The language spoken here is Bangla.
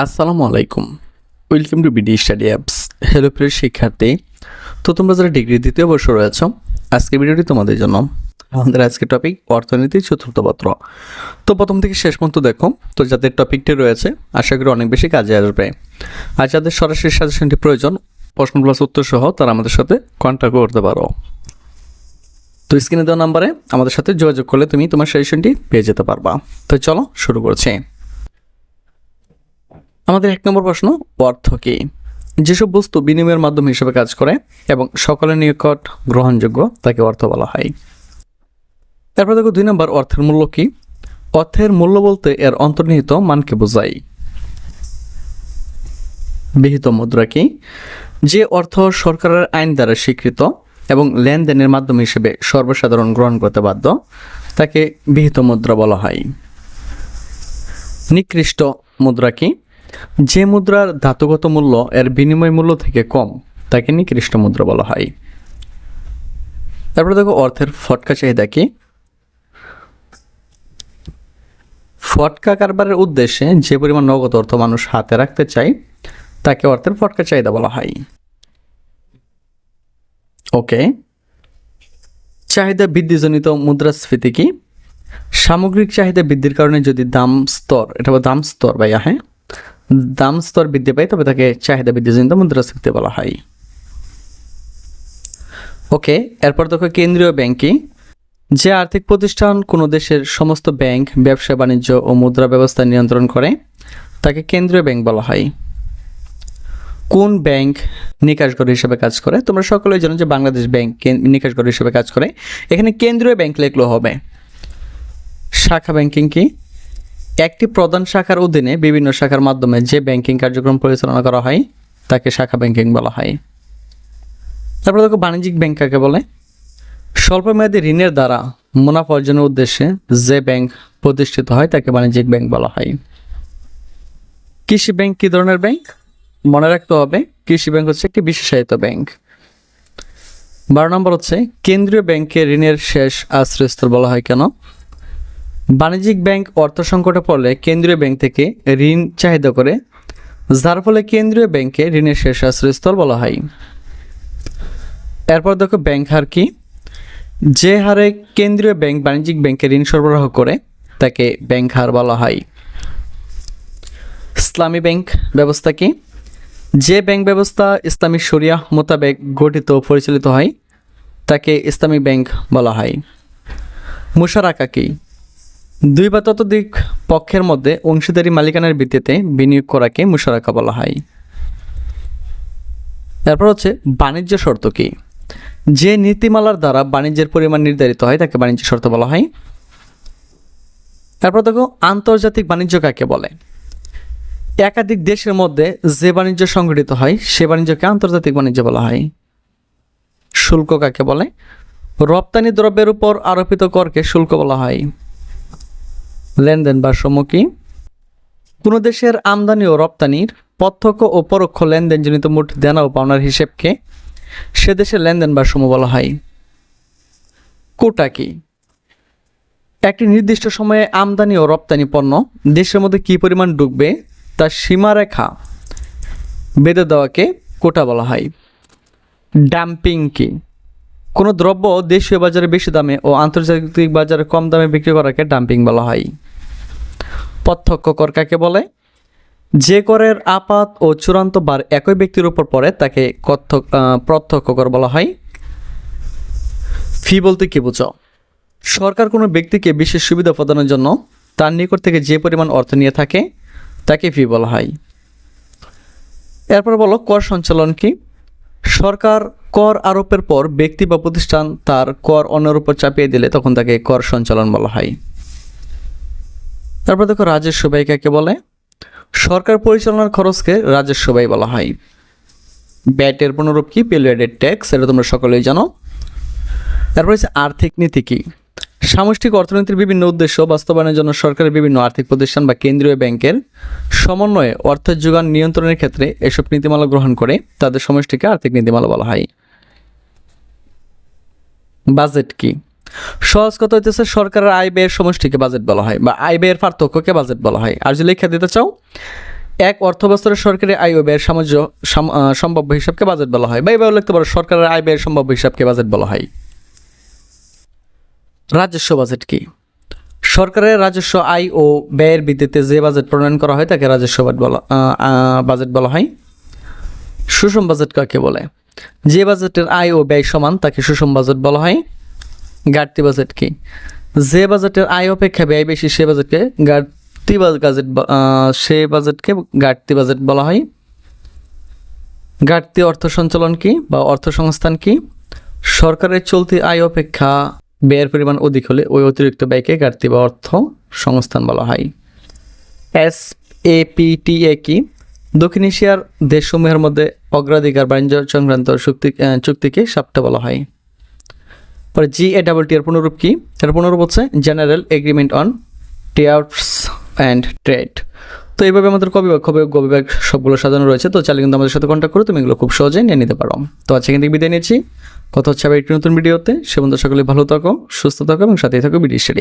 আসসালামু আলাইকুম। Welcome to BD study apps hello প্রিয় শিক্ষার্থী। তো তোমরা যারা ডিগ্রি দ্বিতীয় বর্ষ রয়েছ আজকে ভিডিওটি তোমাদের জন্য। আমাদের আজকের টপিক অর্থনীতি চতুর্থ পত্র। তো প্রথম থেকে শেষ পর্যন্ত দেখো, তো যাদের টপিকটি রয়েছে, আশা করি অনেক বেশি কাজে আসবে। আর যাদের সরাসরি সাজেশনটি প্রয়োজন, প্রশ্ন প্লাস উত্তর সহ তারা আমাদের সাথে কন্ট্যাক্ট করতে পারো। তো স্ক্রিনে দেওয়া নাম্বারে আমাদের সাথে যোগাযোগ করলে তুমি তোমার সাজেশনটি পেয়ে যেতে পারবা। তো চলো শুরু করছি। আমাদের এক নম্বর প্রশ্ন, অর্থ কি? যেসব বস্তু বিনিময়ের মাধ্যম হিসেবে কাজ করে এবং সকলের নিকট গ্রহণযোগ্য, তাকে অর্থ বলা হয়। তারপর দেখো দুই নম্বর, অর্থের মূল্য কি? অর্থের মূল্য বলতে এর অন্তর্নিহিত মানকে বোঝায়। বিহিত মুদ্রা কি? যে অর্থ সরকারের আইন দ্বারা স্বীকৃত এবং লেনদেনের মাধ্যম হিসেবে সর্বসাধারণ গ্রহণ করতে বাধ্য, তাকে বিহিত মুদ্রা বলা হয়। নিকৃষ্ট মুদ্রা কি? যে মুদ্রার ধাতুগত মূল্য এর বিনিময় মূল্য থেকে কম, তাকে নিকৃষ্ট মুদ্রা বলা হয়। তারপরে দেখো অর্থের ফটকা চাহিদা কি? ফটকা কারবারের উদ্দেশ্যে যে পরিমাণ নগদ অর্থ মানুষ হাতে রাখতে চায়, তাকে অর্থের ফটকা চাহিদা বলা হয়। ওকে। চাহিদা বৃদ্ধিজনিত মুদ্রাস্ফীতি কি? সামগ্রিক চাহিদা বৃদ্ধির কারণে যদি দাম স্তর, এটা দাম স্তর ভাইয়া হ্যাঁ? দাম স্তর বৃদ্ধি পায়, তবে তাকে চাহিদা বৃদ্ধিজনিত মুদ্রাস্ফীতি বলা হয়। ওকে, এরপর দেখো কেন্দ্রীয় ব্যাংকই। যে আর্থিক প্রতিষ্ঠান কোনো দেশের সমস্ত ব্যাংক, ব্যবসা, বাণিজ্য ও মুদ্রা ব্যবস্থা নিয়ন্ত্রণ করে, তাকে কেন্দ্রীয় ব্যাংক বলা হয়। কোন ব্যাংক নিকাশগর হিসেবে কাজ করে? তোমরা সকলেই জানো যে বাংলাদেশ ব্যাংক নিকাশগর হিসেবে কাজ করে। এখানে কেন্দ্রীয় ব্যাংক লেখলেও হবে। শাখা ব্যাংকিং কি? একটি প্রধান শাখার অধীনে বিভিন্ন শাখার মাধ্যমে যে ব্যাংকিং কার্যক্রম পরিচালনা করা হয়, তাকে শাখা ব্যাংকিং বলা হয়। তারপর দেখো বাণিজ্যিক ব্যাংক কাকে বলে? স্বল্পমেয়াদী ঋণের দ্বারা মুনাফা অর্জনের উদ্দেশ্যে যে ব্যাংক প্রতিষ্ঠিত হয়, তাকে বাণিজ্যিক ব্যাংক বলা হয়। কৃষি ব্যাংক কী ধরনের ব্যাংক? মনে রাখতে হবে, কৃষি ব্যাংক হচ্ছে একটি বিশেষায়িত ব্যাংক। বারো নম্বর হচ্ছে, কেন্দ্রীয় ব্যাংকে ঋণের শেষ আশ্রয়স্থল বলা হয় কেন? বাণিজ্যিক ব্যাংক অর্থ সংকটে পড়লে কেন্দ্রীয় ব্যাংক থেকে ঋণ চাহিদা করে, যার ফলে কেন্দ্রীয় ব্যাংকে ঋণের শেষ আশ্রয়স্থল বলা হয়। এরপর দেখো ব্যাংক হার কি? যে হারে কেন্দ্রীয় ব্যাংক বাণিজ্যিক ব্যাংকে ঋণ সরবরাহ করে, তাকে ব্যাংক হার বলা হয়। ইসলামী ব্যাংক ব্যবস্থা কি? যে ব্যাংক ব্যবস্থা ইসলামী শরিয়া মোতাবেক গঠিত পরিচালিত হয়, তাকে ইসলামী ব্যাংক বলা হয়। মুশারাকা কি? দুই বা ততোধিক পক্ষের মধ্যে অংশীদারি মালিকানার ভিত্তিতে বিনিয়োগ করাকে মুশারাকা বলা হয়। তারপর হচ্ছে বাণিজ্য শর্ত কি? যে নীতিমালার দ্বারা বাণিজ্যের পরিমাণ নির্ধারিত হয়, তাকে বাণিজ্য শর্ত বলা হয়। তারপর দেখো, আন্তর্জাতিক বাণিজ্য কাকে বলে? একাধিক দেশের মধ্যে যে বাণিজ্য সংঘটিত হয়, সে বাণিজ্যকে আন্তর্জাতিক বাণিজ্য বলা হয়। শুল্ক কাকে বলে? রপ্তানি দ্রব্যের উপর আরোপিত করকে শুল্ক বলা হয়। লেনদেন বা কি কোনো দেশের আমদানি ও রপ্তানির প্রত্যক্ষ ও পরোক্ষ লেনদেনজনিত মোট দেনা ও পাওনার হিসেবকে সে দেশের লেনদেন বা সম বলা হয়। কোটা কি? একটি নির্দিষ্ট সময়ে আমদানি ও রপ্তানি পণ্য দেশের মধ্যে কী পরিমাণ ঢুকবে তার সীমারেখা বেঁধে দেওয়াকে কোটা বলা হয়। ডাম্পিং কি? কোনো দ্রব্য দেশীয় বাজারে বেশি দামে ও আন্তর্জাতিক বাজারে কম দামে বিক্রি করাকে ডাম্পিং বলা হয়। প্রত্যক্ষ কর কাকে বলে? যে করের আপাত ও চূড়ান্ত বার একই ব্যক্তির উপর পড়ে তাকে প্রত্যক্ষ কর বলা হয়। ফি বলতে কি বুঝো? সরকার কোনো ব্যক্তিকে বিশেষ সুবিধা প্রদানের জন্য তার নিকট থেকে যে পরিমাণ অর্থ নিয়ে থাকে, তাকে ফি বলা হয়। এরপর বলো, কর সঞ্চালন কি? সরকার কর আরোপের পর ব্যক্তি বা প্রতিষ্ঠান তার কর অন্যের উপর চাপিয়ে দিলে তখন তাকে কর সঞ্চালন বলা হয়। তারপর দেখো রাজস্ব ব্যয় কাকে বলে? সরকার পরিচালনার খরচকে রাজস্ব ব্যয় বলা হয়। ব্যাটের পুনরূপ কি? পেলুয়েডের ট্যাক্স এটা তোমরা সকলেই জানো। তারপর হচ্ছে আর্থিক নীতি কি? সামষ্টিক অর্থনীতির বিভিন্ন উদ্দেশ্য বাস্তবায়নের জন্য সরকারের বিভিন্ন আর্থিক প্রতিষ্ঠান বা কেন্দ্রীয় ব্যাংকের সমন্বয়ে অর্থের যোগান নিয়ন্ত্রণের ক্ষেত্রে এসব নীতিমালা গ্রহণ করে তাদের সমষ্টিকে আর্থিক নীতিমালা বলা হয়। বাজেট কি? সহজ কথা হইতেছে সরকারের আয় ব্যয়ের সমষ্টিকে বাজেট বলা হয় বা আয় ব্যয়ের পার্থক্যকে বাজেট বলা হয়। আর যদি লেখা দিতে চাও, এক অর্থ বছরের সরকারি আয় ও ব্যয়ের সামঞ্জস্য সাম- সম্ভাব্য হিসাবকে বাজেট বলা হয় বা এভাবে লিখতে পারো, সরকারের আয় ব্যয়ের সম্ভাব্য হিসাবকে বাজেট বলা হয়। রাজস্ব বাজেট কি? সরকারের রাজস্ব আয় ও ব্যয়ের ভিত্তিতে যে বাজেট প্রণয়ন করা হয়, তাকে রাজস্ব বাজেট বলা বাজেট বলা হয়। সুষম বাজেট কাকে বলে? যে বাজেটের আয় ও ব্যয় সমান, তাকে সুষম বাজেট বলা হয়। ঘাটতি বাজেট কি? যে বাজেটের আয় অপেক্ষা ব্যয় বেশি, সে বাজেটকে ঘাটতি বাজেট সে বাজেটকে ঘাটতি বাজেট বলা হয়। ঘাটতি অর্থ সঞ্চালন কি বা অর্থ সংস্থান কি? সরকারের চলতি আয় অপেক্ষা ব্যয়ের পরিমাণ অধিক হলে ওই অতিরিক্ত ব্যয়কে ঘাটতি বা অর্থ সংস্থান বলা হয়। এস এ পি টি এ কি? দক্ষিণ এশিয়ার দেশসমূহের মধ্যে অগ্রাধিকার বাণিজ্য সংক্রান্ত চুক্তি চুক্তিকে সাপটা বলা হয়। পরে জি এ ডাবল টি এর পুনরূপ কি? এর পুনরূপ হচ্ছে general agreement on tariffs and trade তো এইভাবে আমাদের কবি কবি কবি ব্যাগ সবগুলো সাজানো রয়েছে। তো চাইলে কিন্তু আমাদের সাথে কন্ট্যাক্ট করে, তুমি এগুলো খুব সহজেই নিয়ে নিতে পারো। তো আজকে কিন্তু বিদায় নিয়েছি কথা হচ্ছে আবার একটি নতুন ভিডিওতে। সে বন্ধু সকলে ভালো থাকো, সুস্থ থাকো এবং সাথেই থাকো বিডি স্টাডি